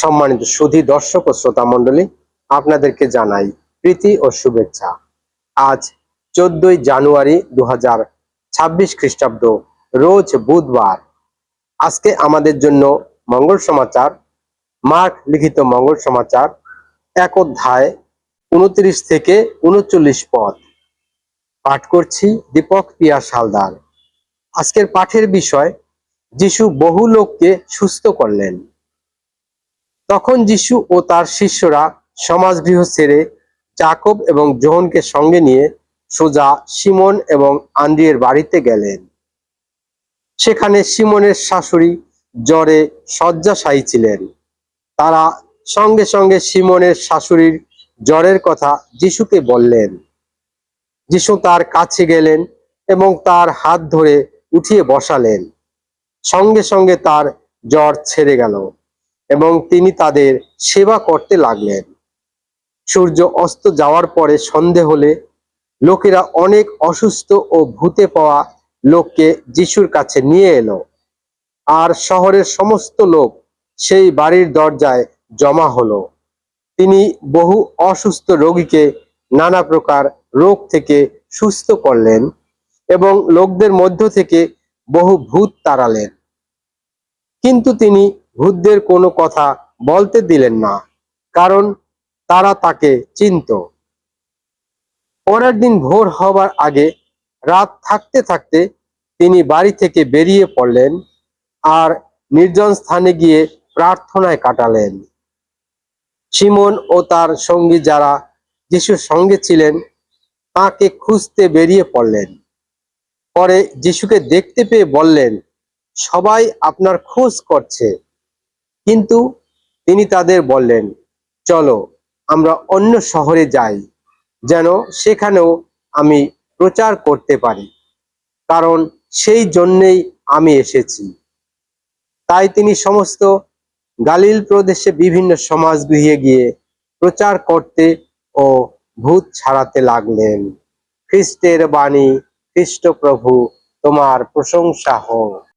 সম্মানিত সুধী দর্শক ও শ্রোতা মণ্ডলী, আপনাদেরকে জানাই প্রীতি ও শুভেচ্ছা। আজ চোদ্দই জানুয়ারি দু হাজার ছাব্বিশ খ্রিস্টাব্দ, রোজ বুধবার। আজকে আমাদের জন্য মঙ্গল সমাচার, মার্ক লিখিত মঙ্গল সমাচার, এক অধ্যায় উনত্রিশ থেকে উনচল্লিশ পদ। পাঠ করছি দীপক পিয়া সালদার। আজকের পাঠের বিষয়, যিশু বহু লোককে সুস্থ করলেন। তখন যিশু ও তার শিষ্যরা সমাজগৃহ ছেড়ে জাকব এবং জোহনকে সঙ্গে নিয়ে সোজা সিমন এবং আন্দ্রিয়ের বাড়িতে গেলেন। সেখানে সিমনের শাশুড়ি জ্বরে শয্যাশায়ী ছিলেন। তারা সঙ্গে সঙ্গে সিমনের শাশুড়ির জ্বরের কথা যিশুকে বললেন। যিশু তার কাছে গেলেন এবং তার হাত ধরে উঠিয়ে বসালেন। সঙ্গে সঙ্গে তার জ্বর ছেড়ে গেল। এবং তিনি তাদের সেবা করতে লাগলেন। সূর্য অস্ত যাওয়ার পরে সন্ধে হলে লোকেরা অনেক অসুস্থ ও ভূতে পাওয়া লোককে যিশুর কাছে নিয়ে এলো। আর শহরের সমস্ত লোক সেই বাড়ির দরজায় জমা হলো। তিনি বহু অসুস্থ রোগীকে নানা প্রকার রোগ থেকে সুস্থ করলেন এবং লোকদের মধ্য থেকে বহু ভূত তাড়ালেন। কিন্তু তিনি ভূতদের কোনো কথা বলতে দিলেন না, কারণ তারা তাকে চিনত। পরের দিন ভোর হবার আগে রাত থাকতে থাকতে তিনি বাড়ি থেকে বেরিয়ে পড়লেন আর নির্জন স্থানে গিয়ে প্রার্থনায় কাটালেন। সিমন ও তার সঙ্গী যারা যিশুর সঙ্গে ছিলেন, তাকে খুঁজতে বেরিয়ে পড়লেন। পরে যিশুকে দেখতে পেয়ে বললেন, সবাই আপনার খোঁজ করছে। কিন্তু তিনি তাদের বললেন, চলো, আমরা অন্য শহরে যাই, যেন সেখানেও আমি প্রচার করতে পারি। কারণ সেই জন্যেই আমি এসেছি। তাই তিনি সমস্ত গালিল প্রদেশে বিভিন্ন সমাজগৃহে গিয়ে প্রচার করতে ও ভূত ছাড়াতে লাগলেন। খ্রিস্টের বাণী, খ্রিস্ট প্রভু, তোমার প্রশংসা হোক।